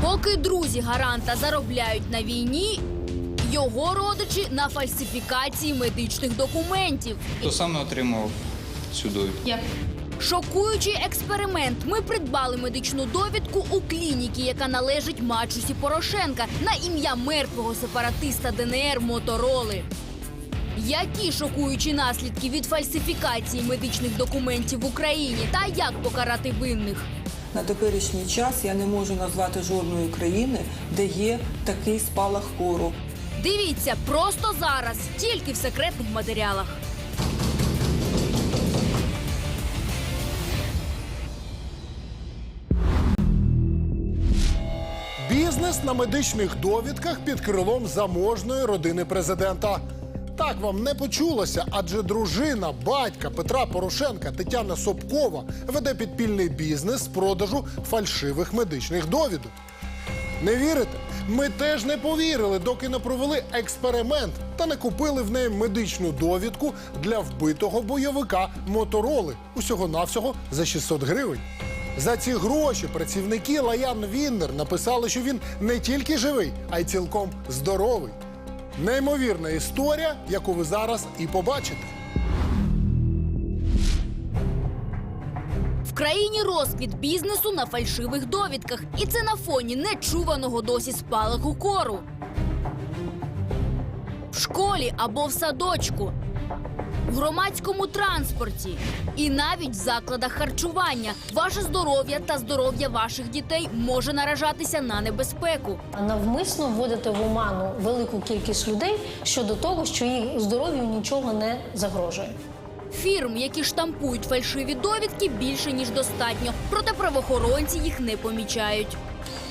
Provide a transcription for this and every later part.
Поки друзі гаранта заробляють на війні, його родичі на фальсифікації медичних документів. Хто саме отримав цю довідку? Я Шокуючий експеримент. Ми придбали медичну довідку у клініки, яка належить Мачусі Порошенка на ім'я мертвого сепаратиста ДНР Мотороли. Які шокуючі наслідки від фальсифікації медичних документів в Україні та як покарати винних? На теперішній час я не можу назвати жодної країни, де є такий спалах кору. Дивіться просто зараз, тільки в секретних матеріалах. Бізнес на медичних довідках під крилом заможної родини президента. Так вам не почулося, адже дружина батька Петра Порошенка Тетяна Собкова веде підпільний бізнес з продажу фальшивих медичних довідок. Не вірите? Ми теж не повірили, доки не провели експеримент та не купили в неї медичну довідку для вбитого бойовика Мотороли усього-навсього за 600 гривень. За ці гроші працівники Лаян Віннер написали, що він не тільки живий, а й цілком здоровий. Неймовірна історія, яку ви зараз і побачите. В країні розквіт бізнесу на фальшивих довідках, і це на фоні нечуваного досі спалаху кору. В школі або в садочку, в громадському транспорті і навіть в закладах харчування. Ваше здоров'я та здоров'я ваших дітей може наражатися на небезпеку. навмисно вводите в оману велику кількість людей щодо того, що їх здоров'ю нічого не загрожує. Фірм, які штампують фальшиві довідки, більше ніж достатньо, проте правоохоронці їх не помічають.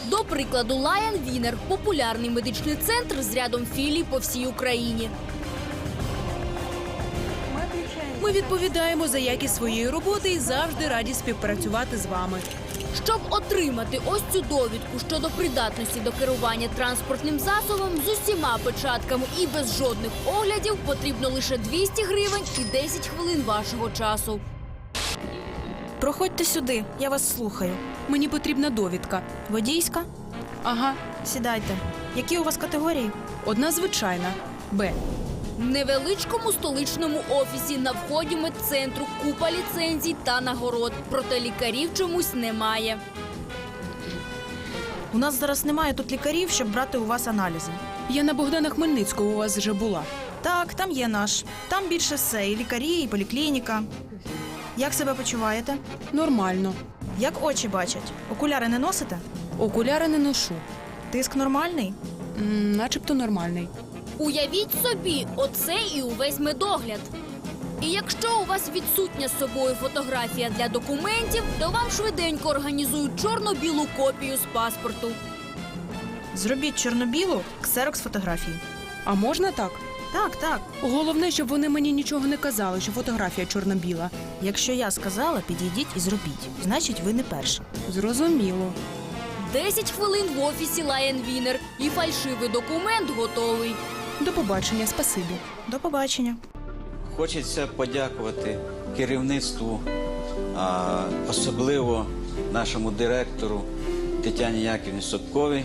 До прикладу, Lion Winner – популярний медичний центр з рядом філій по всій Україні. Ми відповідаємо за якість своєї роботи і завжди раді співпрацювати з вами. Щоб отримати ось цю довідку щодо придатності до керування транспортним засобом з усіма печатками і без жодних оглядів, потрібно лише 200 гривень і 10 хвилин вашого часу. Проходьте сюди, я вас слухаю. Мені потрібна довідка. Водійська? Ага, Сідайте. Які у вас категорії? одна звичайна. Б. В невеличкому столичному офісі на вході медцентру купа ліцензій та нагород. Проте лікарів чомусь немає. У нас зараз немає тут лікарів, щоб брати у вас аналізи. Я на Богдана Хмельницького у вас вже була. Так, там є наш. Там більше все, і лікарі, і поліклініка. Як себе почуваєте? Нормально. Як очі бачать? Окуляри не носите? Окуляри не ношу. Тиск нормальний? М, начебто нормальний. Уявіть собі, оце і увесь медогляд. І якщо у вас відсутня з собою фотографія для документів, то вам швиденько організують чорно-білу копію з паспорту. Зробіть чорно-білу ксерокс фотографії. А можна так? Так, так. Головне, щоб вони мені нічого не казали, що фотографія чорно-біла. Якщо я сказала, підійдіть і зробіть. Значить, ви не перші. Зрозуміло. 10 хвилин в офісі Lion Winner і фальшивий документ готовий. До побачення, спасибі. До побачення. Хочеться подякувати керівництву, а, особливо нашому директору Тетяні Яківні Собковій.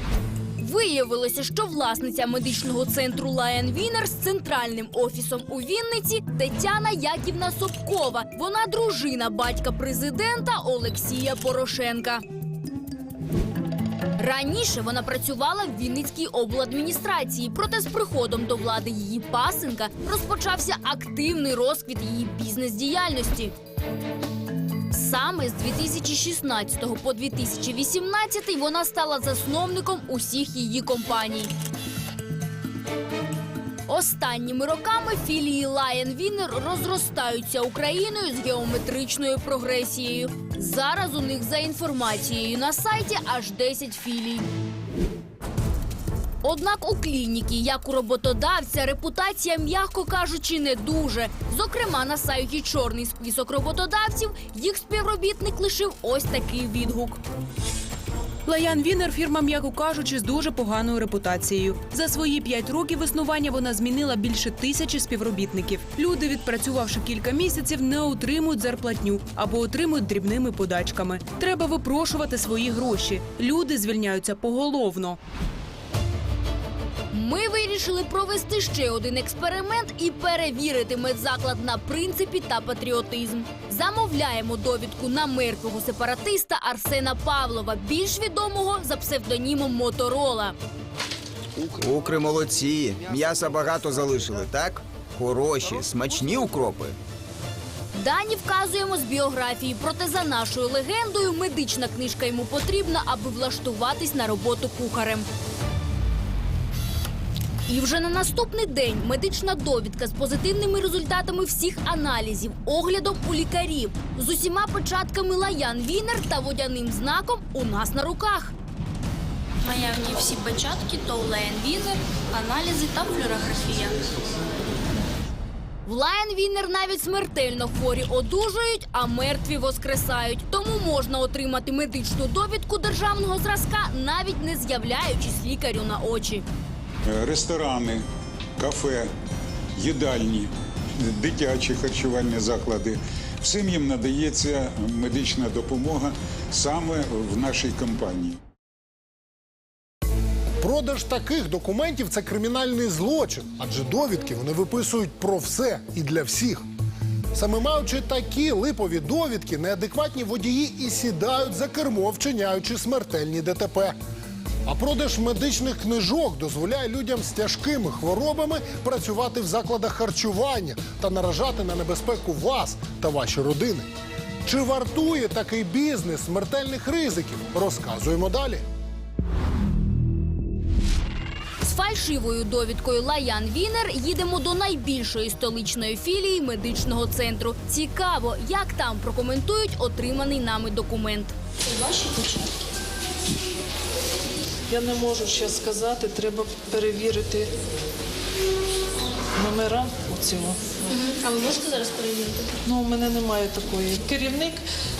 Виявилося, що власниця медичного центру Lion Winner з центральним офісом у Вінниці Тетяна Яківна Собкова. Вона дружина батька президента Олексія Порошенка. Раніше вона працювала в Вінницькій обладміністрації, проте з приходом до влади її пасенка розпочався активний розквіт її бізнес-діяльності. Саме з 2016 по 2018 вона стала засновником усіх її компаній. Останніми роками філії Lion Winner розростаються Україною з геометричною прогресією. Зараз у них за інформацією на сайті аж 10 філій. Однак у клініки, як у роботодавця, репутація, м'яко кажучи, не дуже. Зокрема, на сайті чорний список роботодавців їх співробітник лишив ось такий відгук. Лаян Вінер фірма, м'яко кажучи, з дуже поганою репутацією. За свої п'ять років існування вона змінила більше тисячі співробітників. Люди, відпрацювавши кілька місяців, не отримують зарплатню або отримують дрібними подачками. Треба випрошувати свої гроші. Люди звільняються поголовно. Ми вирішили провести ще один експеримент і перевірити медзаклад на принципі та патріотизм. Замовляємо довідку на мертвого сепаратиста Арсена Павлова, більш відомого за псевдонімом Моторола. Укри молодці. М'яса багато залишили, так? Хороші, смачні укропи. Дані вказуємо з біографії, проте за нашою легендою медична книжка йому потрібна, аби влаштуватись на роботу кухарем. І вже на наступний день медична довідка з позитивними результатами всіх аналізів, оглядом у лікарів, з усіма початками Лаян Вінер та водяним знаком у нас на руках. Наявні всі печатки, то Лейн Вінер, аналізи та флюорографія. В Лайон Вінер навіть смертельно хворі одужують, а мертві воскресають. Тому можна отримати медичну довідку державного зразка, навіть не з'являючись лікарю на очі. Е, ресторани, кафе, їдальні, дитячі харчувальні заклади. Всім їм надається медична допомога саме в нашій компанії. Продаж таких документів це кримінальний злочин, адже довідки вони виписують про все і для всіх. Саме маючи такі липові довідки, неадекватні водії і сідають за кермо, вчиняючи смертельні ДТП. А продаж медичних книжок дозволяє людям з тяжкими хворобами працювати в закладах харчування та наражати на небезпеку вас та ваші родини. Чи вартує такий бізнес смертельних ризиків? Розказуємо далі. З фальшивою довідкою Лаян Вінер їдемо до найбільшої столичної філії медичного центру. Цікаво, як там прокоментують отриманий нами документ. Ваші печатки. Я не можу ще сказати, треба перевірити номера у цьому. А ви можете зараз перевірити? Ну, у мене немає такої. Керівник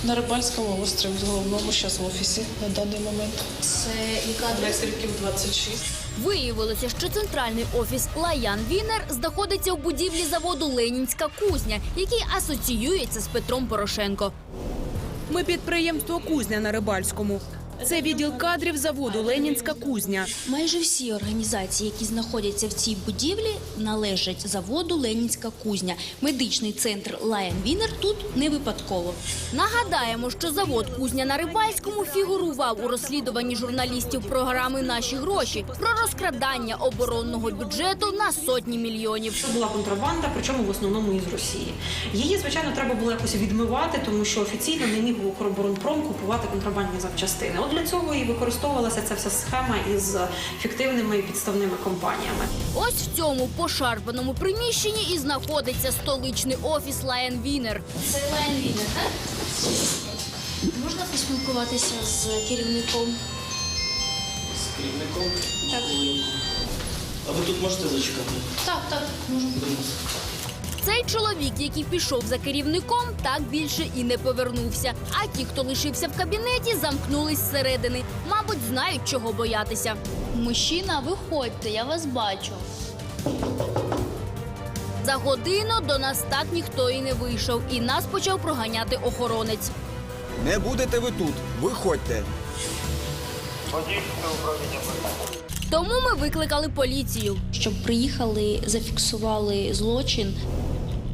на Рибальському острові, в головному зараз в офісі на даний момент. Це яка адреса? Років 26. Виявилося, що центральний офіс Лаян Вінер знаходиться в будівлі заводу Ленінська кузня, який асоціюється з Петром Порошенко. Ми підприємство Кузня на Рибальському. Це відділ кадрів заводу Ленінська кузня. Майже всі організації, які знаходяться в цій будівлі, належать заводу Ленінська кузня. Медичний центр Лайон Вінер тут не випадково. Нагадаємо, що завод Кузня на Рибальському фігурував у розслідуванні журналістів програми Наші гроші про розкрадання оборонного бюджету на сотні мільйонів. була контрабанда, причому в основному із Росії. Її, звичайно, треба було якось відмивати, тому що офіційно не міг Укроборонпром купувати контрабандні запчастини. От для цього і використовувалася ця вся схема із фіктивними і підставними компаніями. Ось в цьому пошарпаному приміщенні і знаходиться столичний офіс Лайон Вінер. Це Лайон Вінер, так? Можна поспілкуватися з керівником? З керівником? Так. А ви тут можете зачекати? Так, так, можу. Цей чоловік, який пішов за керівником, так більше і не повернувся. А ті, хто лишився в кабінеті, замкнулись зсередини. Мабуть, знають, чого боятися. Мужчина, виходьте, я вас бачу. За годину до нас так ніхто і не вийшов, і нас почав проганяти охоронець. Не будете ви тут. Виходьте. Тому ми викликали поліцію. Щоб приїхали, зафіксували злочин.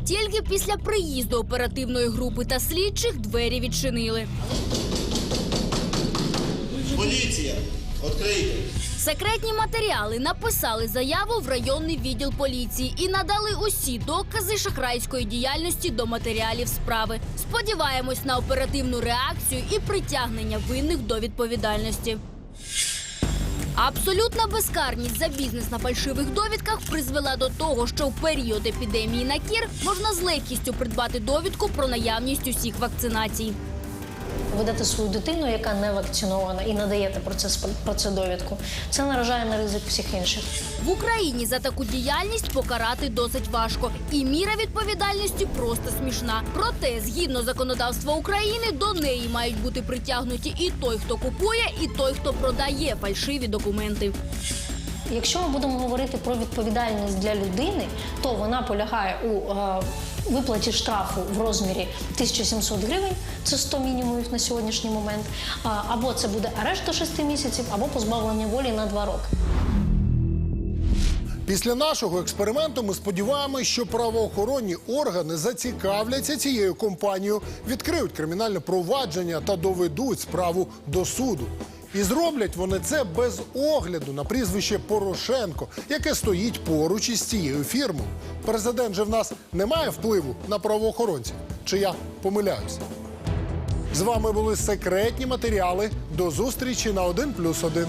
Тільки після приїзду оперативної групи та слідчих двері відчинили. Поліція! Відкрийте! Секретні матеріали написали заяву в районний відділ поліції і надали усі докази шахрайської діяльності до матеріалів справи. Сподіваємось на оперативну реакцію і притягнення винних до відповідальності. Абсолютна безкарність за бізнес на фальшивих довідках призвела до того, що в період епідемії на кір можна з легкістю придбати довідку про наявність усіх вакцинацій. Ведете свою дитину, яка не вакцинована, і надаєте про це про це довідку, це наражає на ризик всіх інших. В Україні за таку діяльність покарати досить важко, і міра відповідальності просто смішна. Проте, згідно законодавства України, до неї мають бути притягнуті і той, хто купує, і той, хто продає фальшиві документи. Якщо ми будемо говорити про відповідальність для людини, то вона полягає у е, виплаті штрафу в розмірі 1700 гривень, це 100 мінімумів на сьогоднішній момент. Або це буде арешт до 6 місяців, або позбавлення волі на 2 роки. Після нашого експерименту ми сподіваємося, що правоохоронні органи зацікавляться цією компанією, відкриють кримінальне провадження та доведуть справу до суду. І зроблять вони це без огляду на прізвище Порошенко, яке стоїть поруч із цією фірмою. Президент же в нас не має впливу на правоохоронців. Чи я помиляюся? З вами були секретні матеріали. До зустрічі на 1+,1.